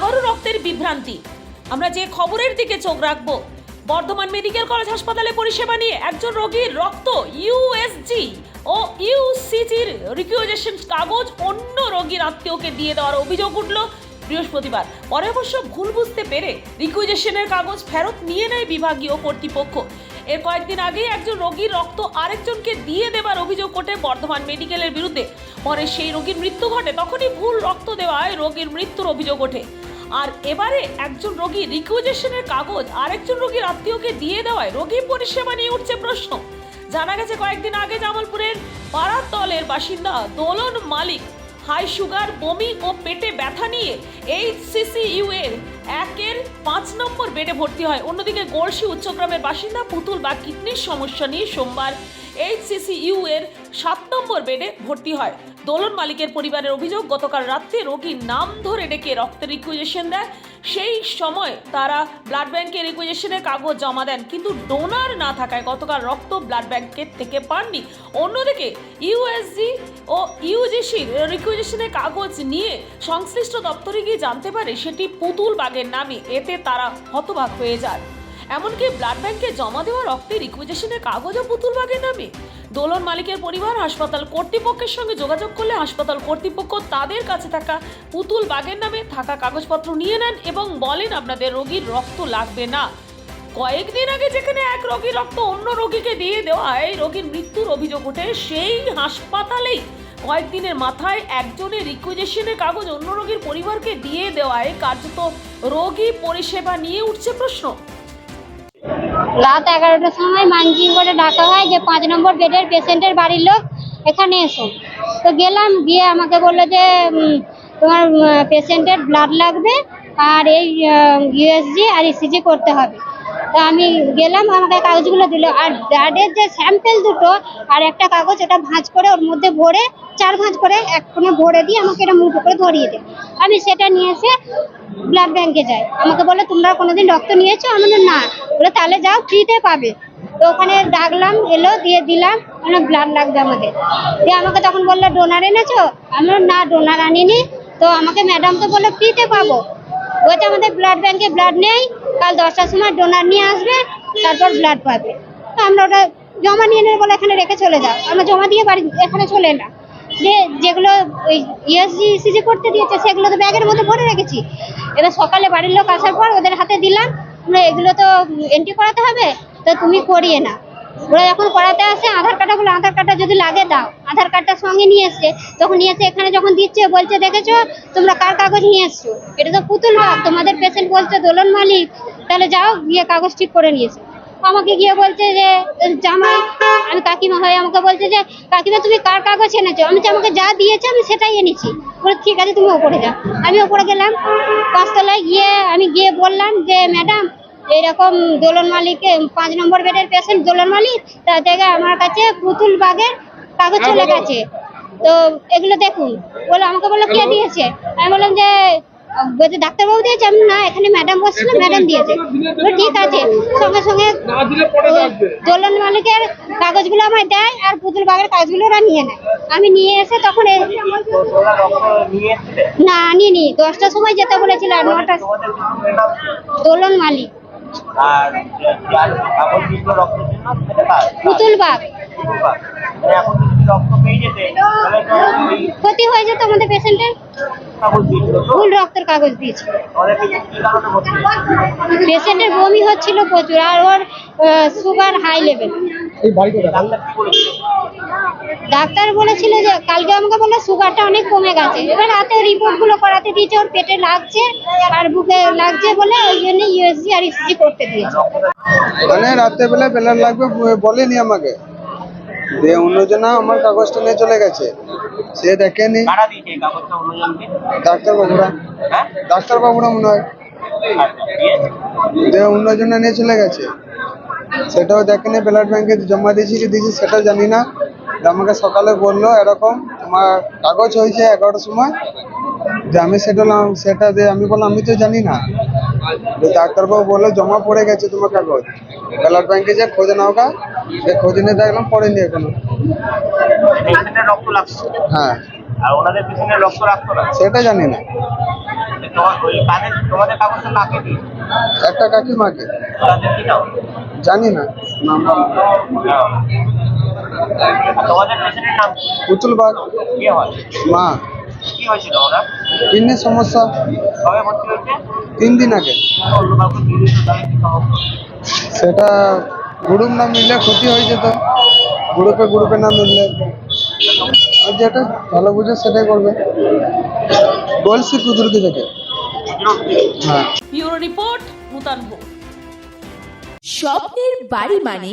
আবারও রক্তের বিভ্রান্তি। আমরা যে খবরের দিকে চোখ রাখব, বর্ধমান মেডিকেল কলেজ হাসপাতালে পরিষেবা নিয়ে একজন রোগীর রক্ত ইউএসজি ও ইউসিজির রিকুইজেশন কাগজ অন্য রোগীর আত্মীয়কে দিয়ে দেওয়ার অভিযোগ উঠল বৃহস্পতিবার। পরে অবশ্য ভুল বুঝতে পেরে রিকুইজেশনের কাগজ ফেরত নিয়ে নেয় বিভাগীয় কর্তৃপক্ষ। এর কয়েকদিন আগেই একজন রোগীর রক্ত আরেকজনকে দিয়ে দেবার অভিযোগ ওঠে বর্ধমান মেডিকেলের বিরুদ্ধে। পরে সেই রোগীর মৃত্যু ঘটে, তখনই ভুল রক্ত দেওয়ায় রোগীর মৃত্যুর অভিযোগ ওঠে। আর এবারে একজন রোগী রিকুইজেশনের কাগজ, আরেকজন রোগীর আত্মীয়কে দিয়ে দেওয়ায় রোগী পরিষেবা নিয়ে উঠছে প্রশ্ন। জানা গেছে কয়েকদিন আগে জামালপুরের পাড়াতলের বাসিন্দা দোলন মালিক হাই সুগার বমি ও পেটে ব্যথা নিয়ে এইচসিসিইউ এর একের পাঁচ নম্বর বেডে ভর্তি হয়। অন্যদিকে গোলসি উচ্চগ্রামের বাসিন্দা পুতুল বা কিডনির সমস্যা নিয়ে সোমবার এইচসিসিইউ এর সাত নম্বর বেডে ভর্তি হয়। দোলন মালিকের পরিবারের অভিযোগ, গতকাল রাত্রে রোগীর নাম ধরে ডেকে রক্তের রিকুইজেশন দেয়। সেই সময় তারা ব্লাড ব্যাংকের রিকুইজেশনের কাগজ জমা দেন, কিন্তু ডোনার না থাকায় গতকাল রক্ত ব্লাড ব্যাংকের থেকে পাননি। অন্যদিকে ইউএসজি ও ইউজিসির রিকুইজেশনের কাগজ নিয়ে সংশ্লিষ্ট দপ্তরে গিয়ে জানতে পারে সেটি পুতুল বাগের নামে, এতে তারা হতবাক হয়ে যায়। এমনকি ব্লাড ব্যাংকে জমা দেওয়া রক্তের রিকুইজেশনের কাগজও পুতুল বাগের নামে। দোলন মালিকের পরিবার হাসপাতাল কর্তৃপক্ষের সঙ্গে যোগাযোগ করলে হাসপাতাল কর্তৃপক্ষ তাদের কাছে থাকা পুতুল বাগের নামে থাকা কাগজপত্র নিয়ে নেন এবং বলেন, আপনাদের রোগীর রক্ত লাগবে না। কয়েকদিন আগে যেখানে এক রোগীর রক্ত অন্য রোগীকে দিয়ে দেওয়ায় রোগীর মৃত্যুর অভিযোগ ওঠে, সেই হাসপাতালেই। কয়েকদিনের মাথায় একজনের রিকুইজেশনের কাগজ অন্য রোগীর পরিবারকে দিয়ে দেওয়ায় কার্যত রোগী পরিষেবা নিয়ে উঠছে প্রশ্ন। রাত এগারোটার সময় মানজিং করে ডাকা হয় যে পাঁচ নম্বর বেডের পেশেন্টের বাড়ির লোক এখানে এসো। তো গেলাম, গিয়ে আমাকে বলল যে তোমার পেশেন্টের ব্লাড লাগবে আর এই ইউএসজি আর ইসিজি করতে হবে। তো আমি গেলাম, আমাকে কাগজগুলো দিল। আর ব্লাডের যে স্যাম্পেল দুটো আর একটা কাগজ এটা ভাঁজ করে ওর মধ্যে ভরে চার ভাঁজ করে এক কোণে ভরে দিয়ে আমাকে এটা মুঠো করে ধরিয়ে দেয় আমি সেটা নিয়ে এসে ব্লাড ব্যাংকে যাই। আমাকে বলে তোমরা কোনোদিন রক্ত নিয়েছো? আমি না। বলে তাহলে যাও ফ্রিতে পাবে। তো ওখানে ডাকলাম এলো দিয়ে দিলাম মানে ব্লাড লাগবে আমাদের। দিয়ে আমাকে তখন বলল ডোনার এনেছো? আমি বললাম, না ডোনার আনিনি। তো আমাকে ম্যাডাম তো বলল ফ্রিতে পাবো। বলছে আমাদের ব্লাড ব্যাংকে ব্লাড নেই। কাল দশটার সময় ডোনার নিয়ে আসবে তারপর ব্লাড পাবে। তো আমরা ওটা জমা নিয়ে নেবে বলে এখানে রেখে চলে যাও। আমরা জমা দিয়ে বাড়ি এখানে চলে এলাম। যে যেগুলো ওই ইএসজি ইসিজি করতে দিয়েছে, সেগুলো তো ব্যাগের মধ্যে ভরে রেখেছি। এবার সকালে বাড়ির লোক আসার পর ওদের হাতে দিলাম আমরা এগুলো তো এন্ট্রি করাতে হবে, তো তুমি করিয়ে না ওরা যখন করাতে আসে, আধার কার্ডটা বলে, আধার কার্ডটা যদি লাগে দাও। আধার কার্ডটা সঙ্গে নিয়ে এসছে। তখন নিয়ে এসে এখানে যখন দিচ্ছে, বলছে, দেখেছ, তোমরা কার কাগজ নিয়ে এসছো? এটা তো পুতুল বাগ তোমাদের পেশেন্ট বলছে, দোলন মালিক, তাহলে যাও, গিয়ে কাগজ ঠিক করে নিয়েছে আমাকে গিয়ে বলছে যে জামাই আমি কাকিমা হয়ে আমাকে বলছে যে কাকিমা তুমি কার কাগজ এনেছো? আমি আমাকে যা দিয়েছে আমি সেটাই এনেছি। বলে ঠিক আছে তুমি ওপরে যাও। আমি ওপরে গেলাম। পাঁচতলায় গিয়ে আমি গিয়ে বললাম যে ম্যাডাম এরকম দোলন মালিকে পাঁচ নম্বর বেডের পেশেন্ট দোলন মালিক তা থেকে আমার কাছে পুতুল বাগের কাগজ চলে গেছে। তো এগুলো দেখুন। বলে আমাকে বলল কে দিয়েছে? আমি বললাম যে বলছে ডাক্তারবাবু দিয়েছে? আমি না এখানে ম্যাডাম বসছিল ম্যাডাম দিয়েছে। ঠিক আছে সঙ্গে সঙ্গে দোলন মালিকের কাগজগুলো আমায় দেয় আর পুতুল বাগের কাগজগুলো ওরা নিয়ে নেয়। আমি নিয়ে এসে তখন রক্ত নিয়ে এসেছিলে দশটার সময় যেতে বলেছিল আর নটা তোমাদের পেশেন্টের দোলন মালিক। পুতুল বাগ। মানে ক্ষতি হয়ে যেত আমাদের পেশেন্টের ভুল রক্তের কাগজ দিয়েছিল? পেশেন্টের বমি হচ্ছিল প্রচুর আর ওর সুগার হাই লেভেল ডাক্তার বলেছিল? যে কালকে আমাকে বলল সুগারটা অনেক কমে গেছে। এবার রাতে রিপোর্টগুলো করাতে দিয়েছে ওর পেটে লাগছে আর বুকে লাগছে বলে ওই জন্য ইউএসজি আর ইসিজি করতে দিয়েছে। মানে রাত্রেবেলা ব্লাড লাগবে বলেনি আমাকে। দিয়ে অন্যজনা আমার কাগজটা নিয়ে চলে গেছে। সে দেখেনি। ডাক্তারবাবুরা। হ্যাঁ? ডাক্তারবাবুরা মনে হয়। আচ্ছা, দিয়ে? দিয়ে অন্যজনা নিয়ে চলে গেছে সেটাও দেখেনি ব্লাড ব্যাংকে জমা দিয়েছি কি দিয়েছি সেটাও জানি না। আমাকে সকালে বলল এরকম তোমার কাগজ হয়েছে এগারোটার সময় যে আমি সেটা সেটা দিয়ে আমি বললাম আমি তো জানি না। ডাক্তারবাবু বলল জমা পড়ে গেছে তোমার কাগজ। ব্লাড ব্যাংকে যে খোঁজ নাও গা। সে খোঁজ নিয়ে দেখলাম পড়েনি এখনও। রক্ত লাগছে। হ্যাঁ। আর ওনাদের পিছনে রক্ত রাখতো না সেটা জানি না। তোমার ওই কাদের তোমাদের কাগজটা কাকে দিই একটা কাকিমাকে। তাদের জানি না। তোমাদের পেশেন্টের নাম পুতুল বাগ। কে হয়? মা। কি হয়েছিল ওরা? কিডনির সমস্যা। কবে ভর্তি হয়েছে? তিন দিন আগে। সেটা গ্রুপ না মিললে ক্ষতি হয়ে যেত। গ্রুপে গ্রুপে না মিললে আর যেটা ভালো বুঝে সেটাই করবে। বলছি কুদুরকি থেকে হ্যাঁ। ব্যুরো রিপোর্ট নূতন স্বপ্নের বাড়ি মানে